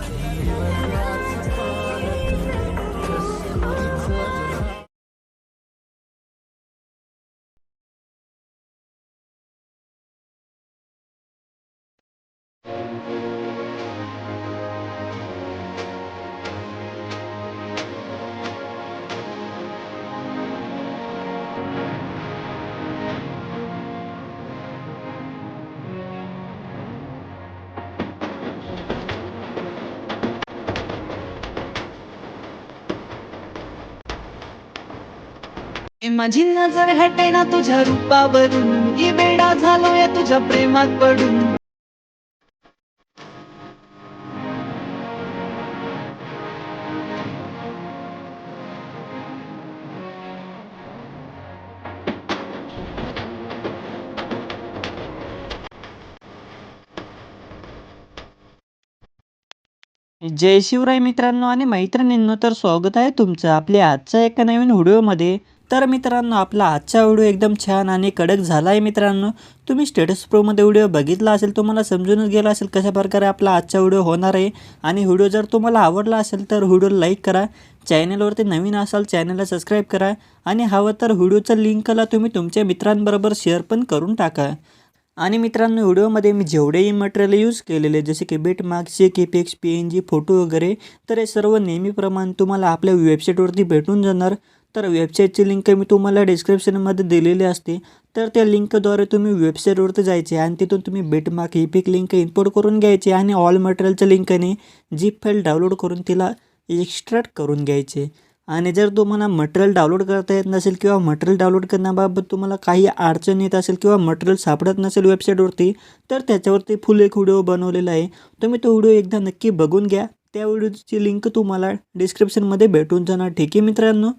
Amen. माझी नजर हटेना तुझ्या रूपावरून. वेडा बेडा या तुझ्या प्रेमात पडून. जय शिवराय मित्रांनो आणि मैत्रिणींनो तर स्वागत आहे तुमचं आपल्या आजच्या एका नवीन व्हिडिओमध्ये. तर मित्रांनो आपला आजचा व्हिडिओ एकदम छान आणि कडक झाला आहे मित्रांनो. तुम्ही स्टेटस प्रोमध्ये व्हिडिओ बघितला असेल तुम्हाला समजूनच गेला असेल कशा प्रकारे आपला आजचा व्हिडिओ होणार आहे. आणि व्हिडिओ जर तुम्हाला आवडला असेल तर व्हिडिओ लाईक करा. चॅनलवरती नवीन असाल चॅनलला सबस्क्राईब करा. आणि हवं तर व्हिडिओचं लिंकला तुम्ही तुमच्या मित्रांबरोबर शेअर पण करून टाका. आणि मित्रांनो व्हिडिओमध्ये मी जेवढेही मटेरियल यूज केलेले जसे की बेट मार्क्सचे केपेक्स पी एन जी फोटो वगैरे तर हे सर्व नेहमीप्रमाणे तुम्हाला आपल्या वेबसाईटवरती भेटून जाणार. तर वेबसाईटची लिंक मी तुम्हाला डिस्क्रिप्शनमध्ये दिलेली असते. तर त्या लिंकद्वारे तुम्ही वेबसाईटवरती जायचे आणि तिथून तुम्ही बेटमार्क ही पिक लिंक इम्पोर्ट करून घ्यायची आणि ऑल मटेरियलच्या लिंकने जीप फाईल डाउनलोड करून तिला एक्स्ट्रॅक्ट करून घ्यायचे. आणि जर तुम्हाला मटेरियल डाउनलोड करता येत नसेल किंवा मटेरियल डाउनलोड करण्याबाबत तुम्हाला काही अडचण येत असेल किंवा मटेरियल सापडत नसेल वेबसाईटवरती तर त्याच्यावरती फुल एक व्हिडिओ बनवलेला आहे. तुम्ही तो व्हिडिओ एकदा नक्की बघून घ्या. त्या व्हिडिओची लिंक तुम्हाला डिस्क्रिप्शनमध्ये भेटून जाणार. ठीक आहे मित्रांनो?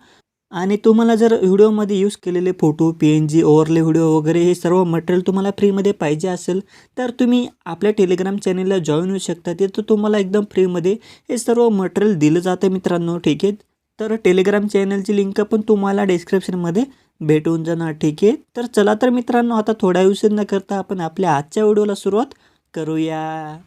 आणि तुम्हाला जर व्हिडिओमध्ये यूज केलेले photo P N G overlay video वगैरे हे सर्व मटेरियल तुम्हाला फ्रीमध्ये पाहिजे असेल तर तुम्ही आपल्या टेलिग्राम चॅनलला जॉईन होऊ शकता. तिथं तुम्हाला एकदम फ्रीमध्ये हे सर्व मटेरियल दिलं जातं मित्रांनो ठीक आहे? तर टेलिग्राम चॅनलची लिंक पण तुम्हाला डिस्क्रिप्शनमध्ये भेटून जाणार ठीक आहे? तर चला तर मित्रांनो आता थोड्या उशीर न करता आपण आपल्या आजच्या व्हिडिओला सुरुवात करूया.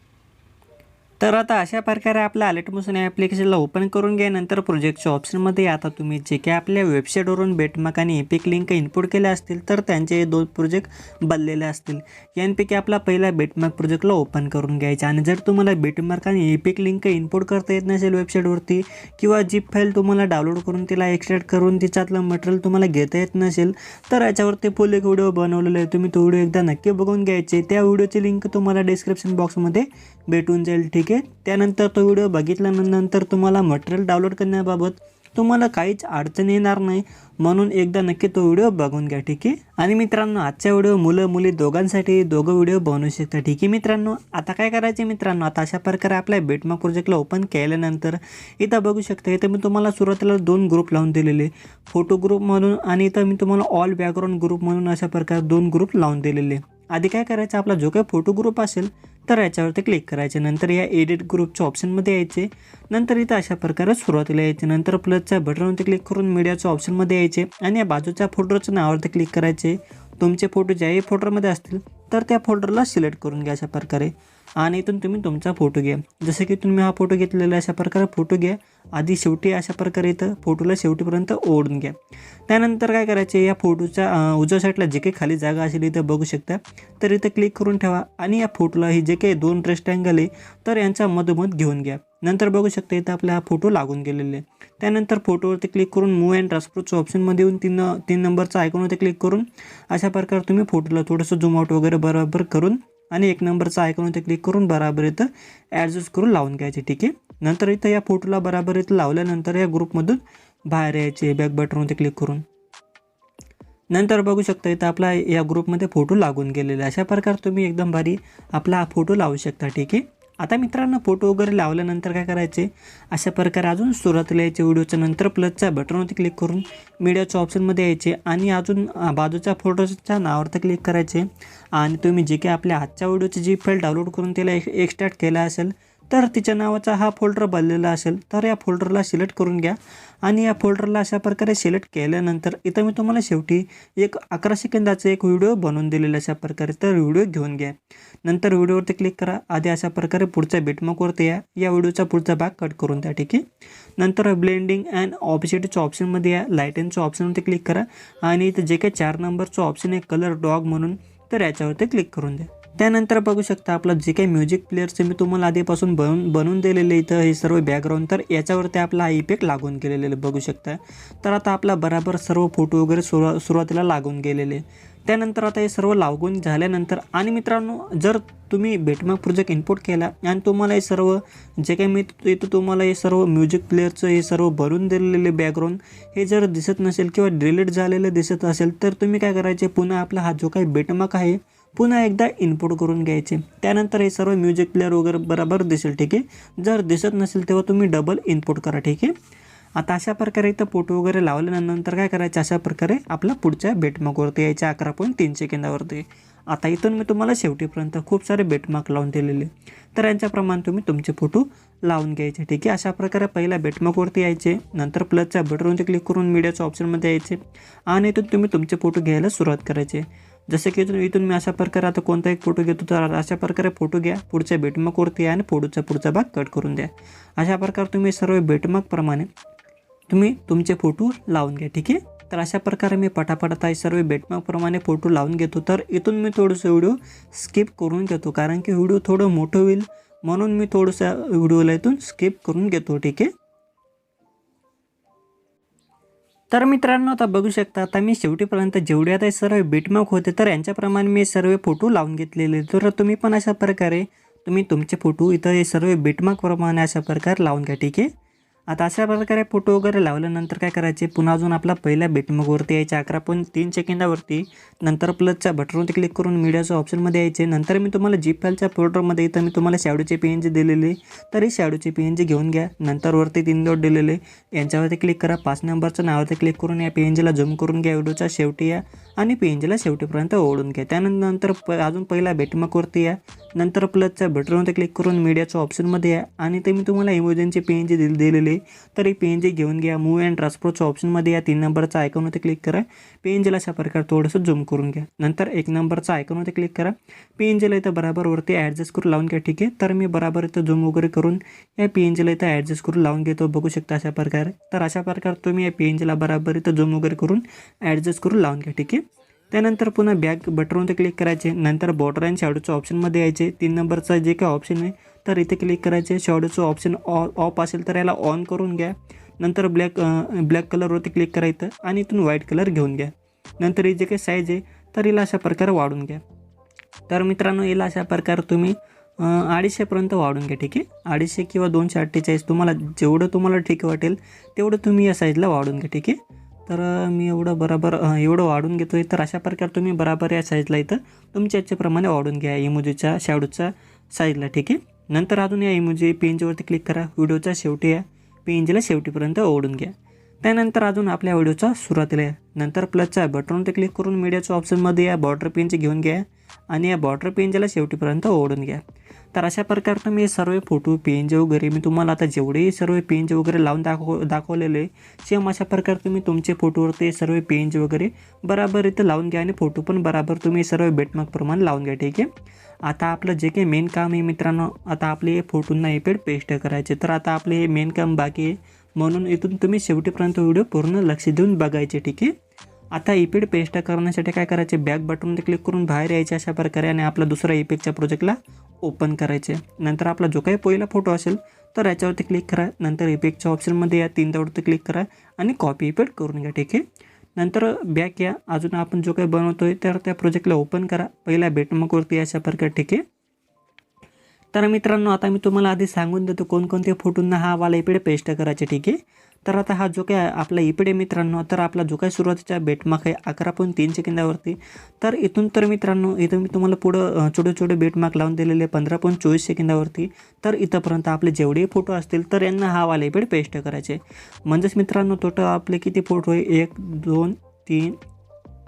तर आता अशा प्रकारे आपल्या अलर्ट मोशन या ॲप्लिकेशनला ओपन करून घ्या नंतर प्रोजेक्टच्या ऑप्शनमध्ये आता तुम्ही जे काही आपल्या वेबसाईटवरून बेटमार्क आणि एपिक लिंक इनपुट केले असतील तर त्यांचे हे दोन प्रोजेक्ट बनलेले असतील. यांपैकी आपला पहिला बेटमार्क प्रोजेक्टला ओपन करून घ्यायचा. आणि जर तुम्हाला बेटमार्क आणि एपिक लिंक इनपुट करता येत नसेल वेबसाईटवरती किंवा जीप फाईल तुम्हाला डाउनलोड करून तिला एक्स्ट्रॅक्ट करून तिच्यातलं मटेरियल तुम्हाला घेता येत नसेल तर याच्यावरती फुल एक व्हिडिओ बनवलेला आहे. तुम्ही तो व्हिडिओ एकदा नक्की बघून घ्यायचे. त्या व्हिडिओची लिंक तुम्हाला डिस्क्रिप्शन बॉक्समध्ये भेटून जाईल ठीक आहे? त्यानंतर तो व्हिडिओ बघितल्यानंतर तुम्हाला मटेरियल डाउनलोड करण्याबाबत तुम्हाला काहीच अडचण येणार नाही म्हणून एकदा नक्की तो व्हिडिओ बघून घ्या ठीक आहे? आणि मित्रांनो आजच्या व्हिडिओ मुलं मुली दोघांसाठी दोघं व्हिडिओ बनवू शकता ठीक आहे मित्रांनो? आता काय करायचे मित्रांनो? आता अशा प्रकारे आपल्या बेटमा प्रोजेक्टला ओपन केल्यानंतर इथं बघू शकता इथं मी तुम्हाला सुरुवातीला दोन ग्रुप लावून दिलेले. फोटो ग्रुप म्हणून आणि इथं मी तुम्हाला ऑल बॅकग्राऊंड ग्रुप म्हणून अशा प्रकारे दोन ग्रुप लावून दिलेले. आधी काय करायचं? आपला जो काही फोटो ग्रुप असेल तर याच्यावरती क्लिक करायचे. नंतर या एडिट ग्रुपच्या ऑप्शनमध्ये यायचे. नंतर इथं अशा प्रकारे सुरुवातीला यायचे. नंतर प्लसच्या बटनवरती क्लिक करून मीडियाच्या ऑप्शनमध्ये यायचे. आणि या बाजूच्या फोटोच्या नावावरती क्लिक करायचे. तुमचे फोटो ज्याही फोल्डरमध्ये असतील तर त्या फोल्डरला सिलेक्ट करून घ्या अशा प्रकारे. आणि इथून तुम्ही तुमचा फोटो घ्या. जसं की तुम्ही हा फोटो घेतलेला अशा प्रकारे फोटो घ्या. आधी शेवटी अशा प्रकारे इथं फोटोला शेवटीपर्यंत ओढून घ्या. त्यानंतर काय करायचे या फोटोच्या उजव्या साईडला जे काही खाली जागा असेल इथं बघू शकता. तर इथं क्लिक करून ठेवा आणि या फोटोला ही जे काही दोन रेस्टँगल आहे तर यांचा मधोमध घेऊन घ्या. नंतर बघू शकता इथं आपला हा फोटो लागून गेलेले त्यानंतर फोटोवरती क्लिक करून मूव अँड ट्रान्सपोर्टच्या ऑप्शनमध्ये येऊन तीन तीन नंबरचा आयकॉनवरती क्लिक करून अशा प्रकारे तुम्ही फोटोला थोडंसं झूम आउट वगैरे बरोबर करून आणि एक नंबरचा आयकॉनवरती क्लिक करून बराबर इथं ॲडजस्ट करून लावून घ्यायचे ठीक आहे? नंतर इथं या फोटोला बराबर इथं लावल्यानंतर या ग्रुपमधून बाहेर यायचे बॅक बटनवरती क्लिक करून. नंतर बघू शकता इथं आपला या ग्रुपमध्ये फोटो लागून गेलेले अशा प्रकारे तुम्ही एकदम भारी आपला हा फोटो लावू शकता ठीक आहे? आता मित्रांनो फोटो वगैरे लावल्यानंतर काय करायचे? अशा प्रकारे अजून सुरुवातीला यायचे व्हिडिओच्या नंतर प्लसच्या बटनवरती क्लिक करून मीडियाच्या ऑप्शनमध्ये यायचे आणि अजून बाजूच्या फोटोच्या नावावरती क्लिक करायचे. आणि तुम्ही जे काही आपल्या आजच्या व्हिडिओची जी फाईल डाउनलोड करून त्याला एक एक्स्ट्रॅक्ट केला असेल तर तिच्या नावाचा हा फोल्डर बनलेला असेल तर या फोल्डरला सिलेक्ट करून घ्या. आणि या फोल्डरला अशा प्रकारे सिलेक्ट केल्यानंतर इथं मी तुम्हाला शेवटी एक अकरा सेकंदाचा एक व्हिडिओ बनवून दिलेला अशा प्रकारे तर व्हिडिओ घेऊन घ्या. नंतर व्हिडिओवरती क्लिक करा. आधी अशा प्रकारे पुढच्या बेटमार्कवरती या. या व्हिडिओचा पुढचा भाग कट करून द्या ठीक आहे? नंतर ब्लेंडिंग अँड ऑप्शिटीच्या ऑप्शनमध्ये या. लाईटिंगच्या ऑप्शनवरती क्लिक करा. आणि इथं जे काही चार नंबरचं ऑप्शन आहे कलर डॉग म्हणून तर याच्यावरती क्लिक करून द्या. त्यानंतर बघू शकता आपलं जे काही म्युझिक प्लेअरचे मी तुम्हाला आधीपासून बनवून बनवून दिलेले इथं हे सर्व बॅकग्राऊंड तर याच्यावरती आपला हा इफेक्ट लागून गेलेले बघू शकता. तर आता आपला बराबर सर्व फोटो वगैरे सुरुवा सुरुवातीला लागून गेलेले. त्यानंतर आता हे सर्व लागून झाल्यानंतर आणि मित्रांनो जर तुम्ही बेटमार्क प्रोजेक्ट इनपुट केला आणि तुम्हाला हे सर्व जे काही मी येतो तुम्हाला हे सर्व म्युझिक प्लेअरचं हे सर्व भरून दिलेले बॅकग्राऊंड हे जर दिसत नसेल किंवा डिलीट झालेलं दिसत असेल तर तुम्ही काय करायचे? पुन्हा आपला हा जो काही बेटमार्क आहे पुन्हा एकदा इनपुट करून घ्यायचे. त्यानंतर हे सर्व म्युझिक प्लेअर वगैरे बरोबर दिसेल ठीक आहे? जर दिसत नसेल तेव्हा तुम्ही डबल इनपुट करा ठीक आहे? आता अशा प्रकारे इथं फोटो वगैरे लावल्यानंतर काय करायचं? अशा प्रकारे आपला पुढच्या बेटमार्कवरती यायच्या अकरा पॉईंट तीन सेकंदावरती आता इथून मी तुम्हाला शेवटीपर्यंत खूप सारे बेटमार्क लावून दिलेले. तर यांच्याप्रमाणे तुम्ही तुमचे फोटो लावून घ्यायचे ठीक आहे? अशा प्रकारे पहिल्या बेटमार्कवरती यायचे नंतर प्लसच्या बटनवरती क्लिक करून मीडियाच्या ऑप्शनमध्ये यायचे आणि इथून तुम्ही तुमचे फोटो घ्यायला सुरुवात करायचे. जसं की इथून इथून मी अशा प्रकारे आता कोणता एक फोटो घेतो तर अशा प्रकारे फोटो घ्या पुढच्या बेटमार्कवरती या आणि फोटोचा पुढचा भाग कट करून द्या. अशा प्रकारे तुम्ही सर्व बेटमार्कप्रमाणे तुम्ही तुमचे फोटो लावून घ्या ठीक आहे? तर अशा प्रकारे मी पटापट आता सर्व बेटमार्कप्रमाणे फोटो लावून घेतो. तर इथून मी थोडंसं व्हिडिओ स्किप करून घेतो कारण की व्हिडिओ थोडं मोठं होईल म्हणून मी थोडंसं व्हिडिओला इथून स्किप करून घेतो ठीक आहे? तर मित्रांनो आता बघू शकता आता मी शेवटीपर्यंत जेवढे आता हे सर्व बेटमार्क होते तर यांच्याप्रमाणे मी सर्व फोटो लावून घेतलेले तर तुम्ही पण अशा प्रकारे तुम्ही तुमचे फोटो इथं हे सर्व बेटमार्कप्रमाणे अशा प्रकारे लावून घ्या ठीक आहे? आता अशा प्रकारे फोटो वगैरे लावल्यानंतर काय करायचे? पुन्हा अजून आपला पहिला बेटमगवरती यायचे अकरा पॉईंट तीन सेकंदावरती. नंतर प्लसच्या बटनवरती क्लिक करून मीडियाच्या ऑप्शनमध्ये यायचे. नंतर मी तुम्हाला जी फाईलच्या फोल्डरमध्ये इथं मी तुम्हाला शॅडोचे पी एन जी दिलेले. तर ही शॅडोचे पी एन जी घेऊन घ्या. नंतर वरती तीन दोट दिलेले. यांच्यावरती क्लिक करा. पाच नंबरच्या नावावरती क्लिक करून या पी एन जीला झूम करून घ्या. व्हिडिओच्या शेवटी या. आणि पी एन जीला शेवटीपर्यंत ओढून घ्या. त्यानंतर प अजून पहिला बेटमकवरती या. नंतर प्लसच्या बटनवरती क्लिक करून मीडियाच्या ऑप्शनमध्ये या. आणि ते मी तुम्हाला इमोजनचे पी एन जी दिलेले. दिलेले तर ही पी घेऊन घ्या. मूव अँड ट्रान्सपोर्टच्या ऑप्शनमध्ये या तीन नंबरचा आयकॉनवरती क्लिक करा. पेनजेला अशा प्रकारे थोडंसं झूम करून घ्या. नंतर एक नंबरचा आयकॉनवरती क्लिक करा. पेनजेला इथं बराबर वरती ॲडजस्ट करून लावून घ्या. ठीक आहे? तर मी बराबर इथं झूम वगैरे करून या पेनजेला इथं ॲडजस्ट करून लावून घेतो. बघू शकता अशा प्रकारे. तर अशा प्रकारे तुम्ही या पेनजेला बराबर इथं झूम वगैरे करून ॲडजस्ट करून लावून घ्या. ठीक आहे? त्यानंतर पुन्हा बॅक बटनवरती क्लिक करायचे. नंतर बॉर्डर अँड शॅडोच्या ऑप्शनमध्ये यायचे. तीन नंबरचा जे काही ऑप्शन आहे तर इथे क्लिक करायचे. शॅडोचं ऑप्शन ऑ ऑफ असेल तर याला ऑन करून घ्या. नंतर ब्लॅक ब्लॅक कलरवरती क्लिक करायचं आणि इथून व्हाईट कलर घेऊन घ्या. नंतर ही जे काही साईज आहे तर हिला अशा प्रकारे वाढून घ्या. तर मित्रांनो हिला अशा प्रकारे तुम्ही अडीचशेपर्यंत वाढून घ्या ठीक आहे? अडीचशे किंवा दोनशे अठ्ठेचाळीस तुम्हाला जेवढं तुम्हाला ठीक वाटेल तेवढं तुम्ही या साईजला वाढून घ्या ठीक आहे? तर मी एवढं बरोबर एवढं वाढून घेतो आहे तर अशा प्रकारे तुम्ही बराबर या साईजला इथं तुमच्या याच्याप्रमाणे वाढून घ्या. इमोजीच्या शॅडोच्या साईजला ठीक आहे? नंतर अजून या इमोजी पेंजवरती क्लिक करा. व्हिडिओच्या शेवटी या पेंजला शेवटीपर्यंत ओढून घ्या. त्यानंतर अजून आपल्या व्हिडिओचा सुरुवातीला या. नंतर प्लसच्या बटनवरती क्लिक करून मीडियाच्या ऑप्शनमध्ये या बॉर्डर पेनचे घेऊन घ्या. आणि या बॉर्डर पेंजला शेवटीपर्यंत ओढून घ्या. तर अशा प्रकारे मी सर्व फोटो पेंज वगैरे मी तुम्हाला आता जेवढेही सर्व पेंज वगैरे लावून दाखव दाखवलेले सेम अशा प्रकारे तुम्ही तुमचे फोटोवरती सर्व पेंज वगैरे बराबर इथं लावून घ्या आणि फोटो पण बराबर तुम्ही सर्व बेटमार्कप्रमाणे लावून घ्या ठीक आहे? आता आपलं जे काही मेन काम आहे मित्रांनो आता आपले फोटोंना इफेक्ट पेस्ट करायचे तर आता आपले हे मेन काम बाकी आहे. म्हणून इथून तुम्ही शेवटीपर्यंत व्हिडिओ पूर्ण लक्ष देऊन बघायचे ठीक आहे? आता इपीड पेस्ट करण्यासाठी काय करायचे? बॅक बटनमध्ये क्लिक करून बाहेर यायचे अशा प्रकारे आणि आपला दुसरा इफेक्टच्या प्रोजेक्टला ओपन करायचे. नंतर आपला जो काही पहिला फोटो असेल तर याच्यावरती क्लिक करा. नंतर इफेक्टच्या ऑप्शनमध्ये या तीन क्लिक करा आणि कॉपी इफेक्ट करून घ्या ठीक आहे? नंतर बॅक या. अजून आपण जो काही बनवतो आहे तर त्या प्रोजेक्टला ओपन करा. पहिला बेटमकवरती अशा प्रकारे ठीक आहे? तर मित्रांनो आता मी तुम्हाला आधी सांगून देतो कोणकोणते फोटोंना हा वाला इपेड पेस्ट करायचे ठीक आहे? तर आता हा जो काय आपला इपेड आहे मित्रांनो तर आपला जो काय सुरुवातीचा बेटमार्क आहे अकरा पॉईंट तीन सेकंदावरती तर इथून तर मित्रांनो इथं मी तुम्हाला पुढं छोटे छोटे बेटमार्क लावून दिलेले पंधरा पॉईंट चोवीस सेकंदावरती तर इथंपर्यंत आपले जेवढेही फोटो असतील तर यांना हा वाला इपेड पेस्ट करायचे. म्हणजेच मित्रांनो टोटल आपले किती फोटो आहे? एक दोन तीन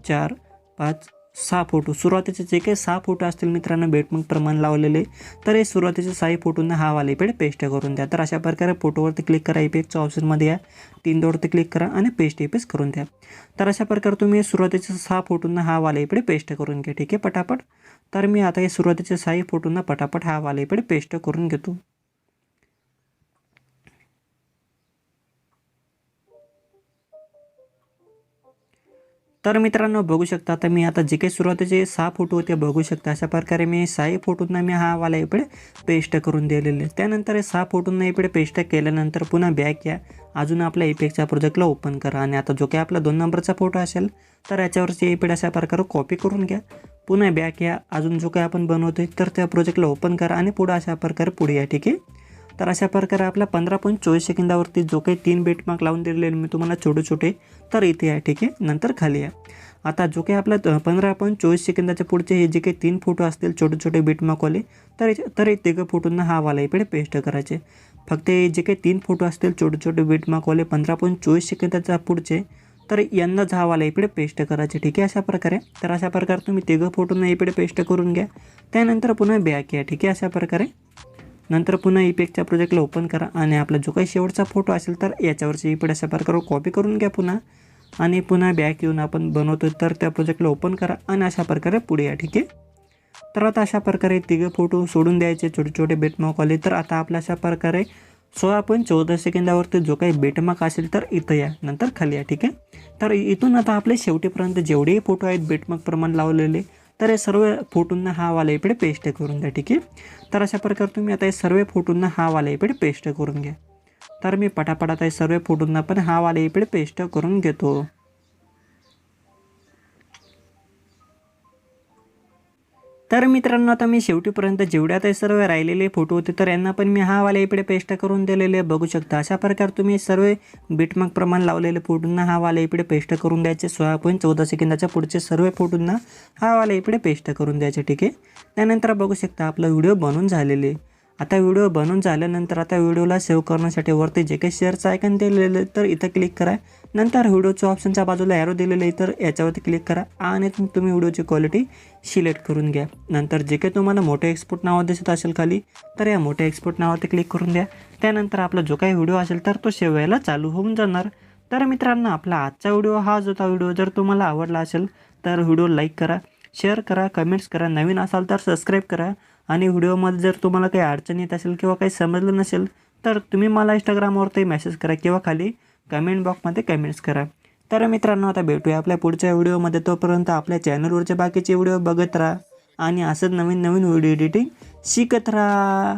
चार पाच सहा फोटो. सुरुवातीचे जे काही सहा फोटो असतील मित्रांनो बेटमार्क प्रमाण लावलेले तर हे सुरुवातीचे सहा फोटोंना हा वाला पेड पेस्ट करून द्या. तर अशा प्रकारे फोटोवरती क्लिक करा इफेक्टच्या ऑप्शनमध्ये या. तीन दोडवरती क्लिक करा आणि पेस्ट इफेक्ट करून द्या. तर अशा प्रकारे तुम्ही सुरुवातीचे सहा फोटोंना हा वाला इफेक्ट पेस्ट करून घ्या. ठीक आहे पटापट. तर मी आता हे सुरुवातीचे सहाही फोटोंना पटापट हा वाला इकडे पेस्ट करून घेतो. तर मित्रांनो बघू शकता आता मी आता जे काही सुरुवातीचे सहा फोटो होते बघू शकता. अशा प्रकारे मी सहाही फोटोंना मी हा वाला इकडे पेस्ट करून दिलेले त्यानंतर सहा फोटोंना इकडे पेस्ट केल्यानंतर पुन्हा बॅक या. अजून आपल्या इपेक्सच्या प्रोजेक्टला ओपन करा. आणि आता जो काही आपला दोन नंबरचा फोटो असेल तर याच्यावरची इपेड अशा प्रकारे कॉपी करून घ्या. पुन्हा बॅक या. अजून जो काही आपण बनवतोय तर त्या प्रोजेक्टला ओपन करा आणि पुढं अशा प्रकारे पुढे या ठीक आहे? तर अशा प्रकारे आपल्या पंधरा पॉईंट चोवीस सेकंदावरती जो काही तीन बेट मार्क लावून दिलेले मी तुम्हाला छोटे छोटे तर इथे आहे ठीक आहे? नंतर खाली आहे. आता जो काही आपला त- पंधरा पॉईंट चोवीस सेकंदाच्या पुढचे हे जे काही तीन फोटो असतील छोटे छोटे बीट मार्कवाले तर तर हे तिघं फोटोंना हा वाला इकडे पेस्ट करायचे. फक्त हे जे काही तीन फोटो असतील छोटे छोटे बीट मार्कवाले पंधरा पॉईंट चोवीस सेकंदाच्या पुढचे तर यांनाच हा वाला इकडे पेस्ट करायचे ठीक आहे? अशा प्रकारे. तर अशा प्रकारे तुम्ही तिघं फोटोंना इकडे पेस्ट करून घ्या. त्यानंतर पुन्हा बॅक या ठीक आहे? अशा प्रकारे. नंतर पुन्हा इपेक्टच्या प्रोजेक्टला ओपन करा आणि आपला जो काही शेवटचा फोटो असेल तर याच्यावरची इपेड अशा प्रकारे कॉपी करून घ्या पुन्हा. आणि पुन्हा बॅक येऊन आपण बनवतो तर त्या प्रोजेक्टला ओपन करा आणि अशा प्रकारे पुढे या ठीक आहे? तर आता अशा प्रकारे तिघं फोटो सोडून द्यायचे छोटे छोटे बेटमार्क आले तर आता आपल्या अशा प्रकारे सोळा पॉईंट चौदा सेकंदावरती जो काही बेटमार्क असेल तर इथं या नंतर खाली या ठीक आहे? तर इथून आता आपले शेवटीपर्यंत जेवढेही फोटो आहेत बेटमार्क प्रमाण लावलेले तर हे सर्व फोटोंना हा वाला इकडे पेस्ट करून द्या ठीक आहे? तर अशा प्रकारे तुम्ही आता हे सर्व फोटोंना हा वाला इकडे पेस्ट करून घ्या. तर मी पटापट आता हे सर्व फोटोंना पण हा वाला इकडे पेस्ट करून घेतो. तर मित्रांनो आता मी शेवटीपर्यंत जेवढ्या ते सर्व राहिलेले फोटो होते तर यांना पण मी हा वाला इकडे पेस्ट करून दिलेले बघू शकता अशा प्रकारे तुम्ही सर्व बिटमार्क प्रमाण लावलेले फोटोंना हा वाला इकडे पेस्ट करून द्यायचे. सोळा पॉईंट चौदा सेकंदाच्या पुढचे सर्व फोटोंना हा वाला इकडे पेस्ट करून द्यायचे ठीक आहे? त्यानंतर बघू शकता आपला व्हिडिओ बनून झालेले आता व्हिडिओ बनवून झाल्यानंतर आता व्हिडिओला सेव्ह करण्यासाठी वरती जे काही शेअरचं आयकन दिलेलं आहे तर इथं क्लिक करा. नंतर व्हिडिओच्या ऑप्शनच्या बाजूला ॲरो दिलेलं आहे तर याच्यावरती क्लिक करा आणि तुम्ही व्हिडिओची क्वालिटी सिलेक्ट करून घ्या. नंतर जे काही तुम्हाला मोठे एक्सपोर्ट नावं दिसत असेल खाली तर या मोठ्या एक्सपोर्ट नावावरती क्लिक करून द्या. त्यानंतर आपला जो काही व्हिडिओ असेल तर तो सेव्ह व्हायला चालू होऊन जाणार. तर मित्रांनो आपला आजचा व्हिडिओ हा जो होता व्हिडिओ जर तुम्हाला आवडला असेल तर व्हिडिओ लाईक करा शेअर करा कमेंट्स करा नवीन असाल तर सबस्क्राईब करा. आणि व्हिडिओमध्ये जर तुम्हाला काही अडचण येत असेल किंवा काही समजलं नसेल तर तुम्ही मला इंस्टाग्रामवरती मेसेज करा किंवा खाली कमेंट बॉक्समध्ये कमेंट्स करा. तर मित्रांनो आता भेटूया आपल्या पुढच्या व्हिडिओमध्ये. तोपर्यंत आपल्या चॅनलवरचे बाकीचे व्हिडिओ बघत राहा आणि असंच नवीन नवीन व्हिडिओ एडिटिंग शिकत राहा.